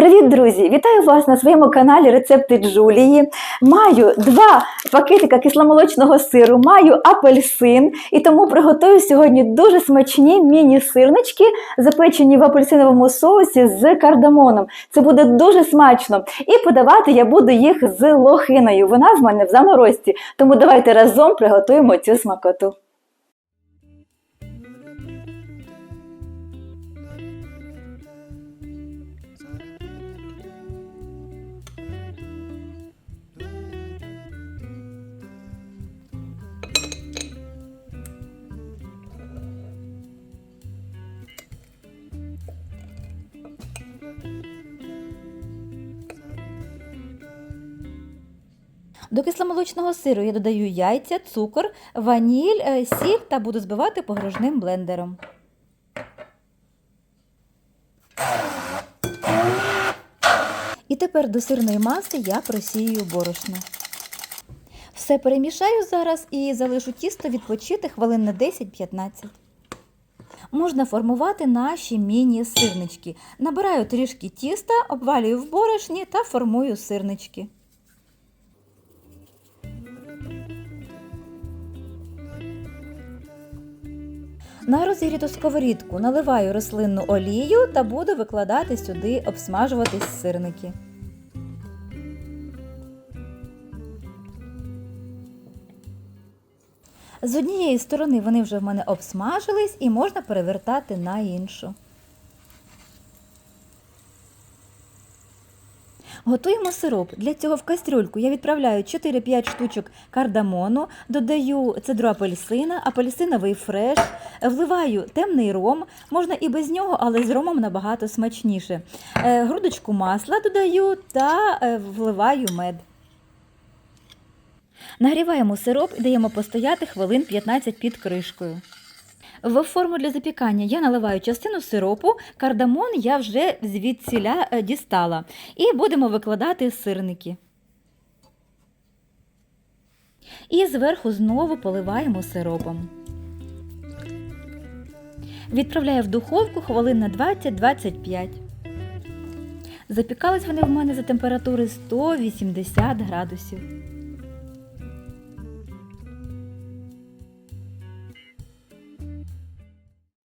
Привіт, друзі! Вітаю вас на своєму каналі Рецепти Джулії. Маю два пакетика кисломолочного сиру, маю апельсин, і тому приготую сьогодні дуже смачні міні-сирнички, запечені в апельсиновому соусі з кардамоном. Це буде дуже смачно. І подавати я буду їх з лохиною. Вона в мене в заморозці. Тому давайте разом приготуємо цю смакоту. До кисломолочного сиру я додаю яйця, цукор, ваніль, е, сіль та буду збивати погружним блендером. І тепер до сирної маси я просію борошно. Все перемішаю зараз і залишу тісто відпочити хвилин на 10-15. Можна формувати наші міні-сирнички. Набираю трішки тіста, обвалюю в борошні та формую сирнички. На розігріту сковорідку наливаю рослинну олію та буду викладати сюди обсмажуватись сирники. З однієї сторони вони вже в мене обсмажились і можна перевертати на іншу. Готуємо сироп. Для цього в кастрюльку я відправляю 4-5 штучок кардамону, додаю цедру апельсина, апельсиновий фреш, вливаю темний ром, можна і без нього, але з ромом набагато смачніше. Е, Грудочку масла додаю та е, вливаю мед. Нагріваємо сироп і даємо постояти хвилин 15 під кришкою. В форму для запікання я наливаю частину сиропу, кардамон я вже звідсіля е, дістала. І будемо викладати сирники. І зверху знову поливаємо сиропом. Відправляю в духовку хвилин на 20-25. Запікались вони в мене за температури 180 градусів.